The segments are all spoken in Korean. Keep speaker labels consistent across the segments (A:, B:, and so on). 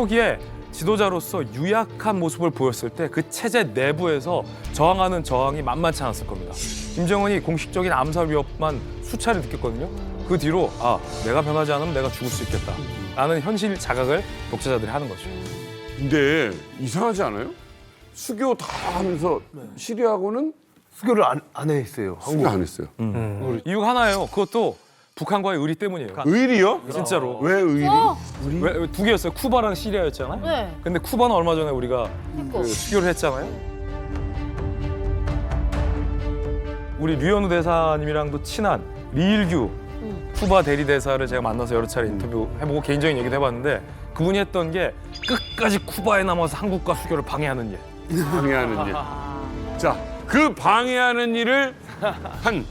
A: 초기에 지도자로서 유약한 모습을 보였을 때 그 체제 내부에서 저항하는 저항이 만만치 않았을 겁니다. 김정은이 공식적인 암살 위협만 수차례 느꼈거든요. 그 뒤로 아 내가 변하지 않으면 내가 죽을 수 있겠다. 라는 현실 자각을 독재자들이 하는 거죠.
B: 근데 이상하지 않아요? 수교 다 하면서 시리아하고는
C: 수교를 안, 안 했어요.
B: 수교 안 했어요.
A: 이유가 하나예요. 그것도 북한과의 의리 때문이에요.
B: 의리요?
A: 진짜로.
B: 왜 의리?
D: 어,
A: 왜, 왜두 개였어요. 쿠바랑 시리아였잖아요.
D: 네.
A: 근데 쿠바는 얼마 전에 우리가
D: 그러니까.
A: 그 수교를 했잖아요. 우리 류현우 대사님이랑도 친한 리일규
D: 음.
A: 쿠바 대리 대사를 제가 만나서 여러 차례 인터뷰 해보고 개인적인 얘기도 해봤는데 그분이 했던 게 끝까지 쿠바에 남아서 한국과 수교를 방해하는 일.
B: 방해하는 일. 자, 그 방해하는 일을 한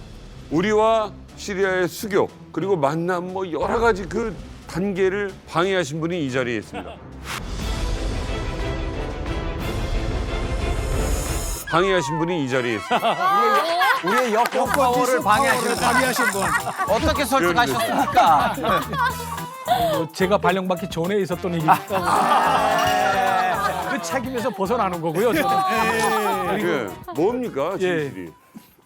B: 우리와 시리아의 수교 그리고 만남 뭐 여러 가지 그 단계를 방해하신 분이 이 자리에 있습니다. 방해하신 분이 이 자리에 있습니다.
C: 우리의 파워를 방해하시는
E: 방해하신 분.
F: 어떻게 설득하셨습니까?
E: 뭐 제가 발령받기 전에 있었던 일이니까 그 책임에서 벗어나는 거고요. 저는.
B: 그 뭡니까
E: 예.
B: 진실이?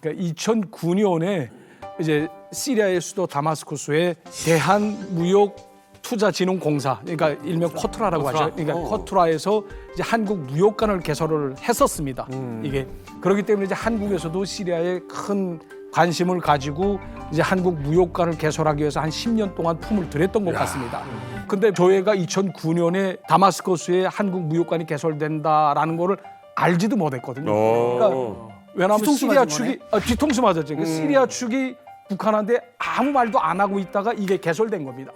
E: 그러니까 2009년에 이제 시리아의 수도 다마스쿠스에 대한 무역 투자진흥공사, 그러니까 일명 코트라라고 하죠. 그러니까 코트라에서 이제 한국 무역관을 개설을 했었습니다. 이게 그렇기 때문에 이제 한국에서도 시리아에 큰 관심을 가지고 이제 한국 무역관을 개설하기 위해서 한 10년 동안 품을 들였던 것 같습니다. 근데 저희가 2009년에 다마스커스에 한국 무역관이 개설된다라는 거를 알지도 못했거든요. 그러니까
B: 어.
E: 왜냐하면
C: 뒤통수
E: 시리아
C: 맞은
E: 측이 아, 뒤통수 맞았죠. 그 시리아 측이 북한한테 아무 말도 안 하고 있다가 이게 개설된 겁니다.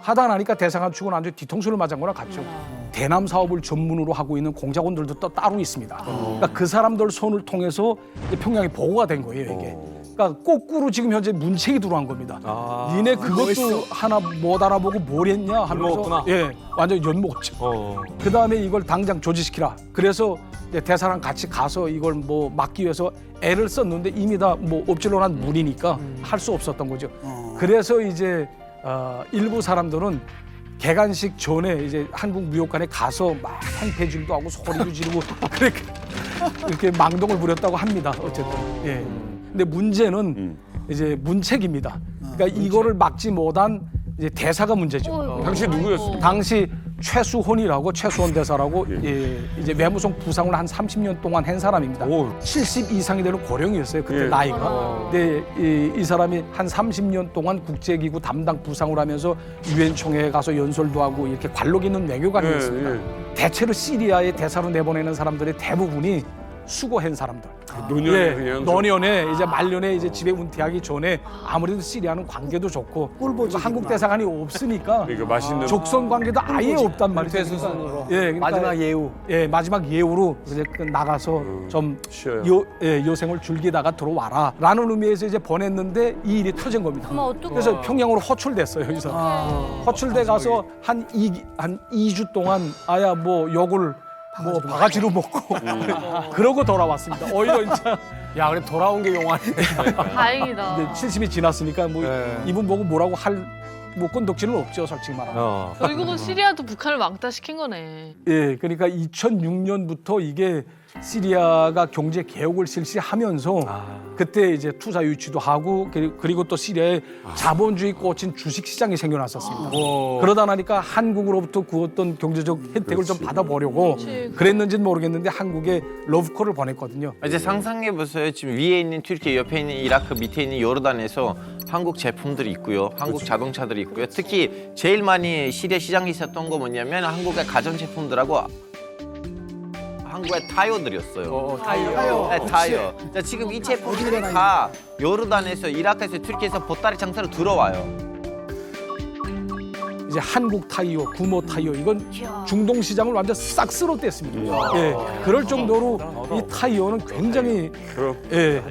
E: 하다 나니까 대사관 측은 완전 뒤통수를 맞은 거나 같죠. 대남 사업을 전문으로 하고 있는 공작원들도 또 따로 있습니다. 그러니까 그 사람들 손을 통해서 평양에 보고가 된 거예요 이게. 그러니까 거꾸로 지금 현재 문책이 들어간 겁니다.
A: 아.
E: 니네 그것도 하나 못 알아보고 뭘 했냐 하면서. 예, 완전 연먹었죠.
A: 어.
E: 그 다음에 이걸 당장 조지시키라. 그래서 대사랑 같이 가서 이걸 뭐 막기 위해서 애를 썼는데 이미 다뭐 엎질러난 물이니까 할수 없었던 거죠. 그래서 이제 어, 일부 사람들은 개간식 전에 이제 한국 무역관에 가서 막 행패질도 하고 소리도 지르고 그렇게 이렇게 망동을 부렸다고 합니다. 어쨌든. 예. 근데 문제는 이제 문책입니다. 그러니까 이거를 막지 못한 이제 대사가 문제죠.
D: 어이구.
B: 당시 누구였습니까?
E: 당시 최수혼이라고 최수혼 대사라고 예, 이제 외무성 부상을 한 30년 동안 한 사람입니다. 70 이상이 되는 고령이었어요 그때
B: 예.
E: 나이가. 근데 이, 이 사람이 한 30년 동안 국제기구 담당 부상을 하면서 유엔 총회에 가서 연설도 하고 이렇게 관록 있는 외교관이었습니다.
B: 예,
E: 대체로 시리아에 대사로 내보내는 사람들의 대부분이 수고한 사람들.
B: 노년에
E: 예,
B: 그냥 좀-
E: 노년에 이제 말년에 이제 집에 은퇴하기 전에 아무래도 시리아는 관계도 좋고 그리고 한국 대사관이 없으니까
B: 그러니까 맛있는
E: 족선 관계도 아예 없단 말이죠.
F: 수순으로.
E: 예, 그러니까
C: 마지막 예우.
E: 예, 마지막 예우로 이제 그 나가서 좀
B: 쉬어요.
E: 요, 예, 요생을 즐기다가 들어와라 라는 의미에서 이제 보냈는데 이 일이 터진 겁니다.
D: 어머, 어떡해.
E: 그래서 평양으로 허출됐어요, 여기서. 허출돼 가서 한 이 한 이 주 동안 아야 뭐 욕을 뭐 바가지로 먹고 그러고 돌아왔습니다. 오히려 이제
C: 야, 그래 돌아온 게 용환이.
D: 다행이다.
E: 이제 70이 지났으니까 뭐
A: 네.
E: 이분 보고 뭐라고 할뭐 꼰덕지는 없죠, 솔직히 말하면.
A: 어.
G: 결국은 시리아도 북한을 왕따 시킨 거네.
E: 예, 그러니까 2006년부터 이게 시리아가 경제 개혁을 실시하면서 그때 이제 투자 유치도 하고 그리- 그리고 또 시리아에 자본주의 꽂힌 주식 시장이 생겨났었습니다. 그러다 나니까 한국으로부터 그 어떤 경제적 혜택을 좀 받아보려고
G: 그렇지.
E: 그랬는지는 모르겠는데 한국에 러브콜을 보냈거든요.
F: 이제 상상해 보세요. 지금 위에 있는 튀르키, 옆에 있는 이라크, 밑에 있는 요르단에서 한국 제품들이 있고요. 한국 자동차들이 있고요. 특히 제일 많이 시리아 시장에 있었던 거 뭐냐면 한국의 가전 제품들하고 한국의 타이어들이었어요.
C: 타이어.
F: 네, 타이어. 자, 지금 이 제품들이 다 요르단에서 이라크에서 튀르키에서 보따리 장사로 들어와요.
E: 이제 한국 타이어, 구모 타이어 이건 중동 시장을 완전 싹 쓸어댔습니다. 예, 그럴 정도로 이 타이어는 굉장히
B: 그럼.
E: 예,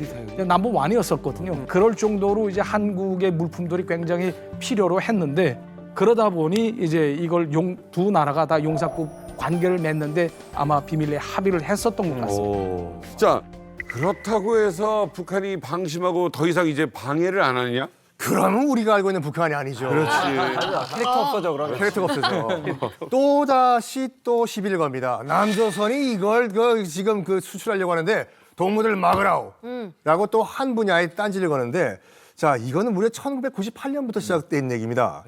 E: 남부 완이었었거든요. 그럴 정도로 이제 한국의 물품들이 굉장히 필요로 했는데 그러다 보니 이제 이걸 용, 두 나라가 다 용사급 관계를 맺는데 아마 비밀리에 합의를 했었던 것 같습니다.
B: 자 그렇다고 해서 북한이 방심하고 더 이상 이제 방해를 안 하느냐?
D: 그러면 우리가 알고 있는 북한이 아니죠.
C: 캐릭터 없어져 그러면.
D: 캐릭터가 없어져. 또 다시 또 시비를 겁니다. 남조선이 이걸 그 지금 그 수출하려고 하는데 동무들 막으라고. 라고 또 한 분야에 딴지를 거는데 자 이거는 무려 1998년부터 시작된 얘기입니다.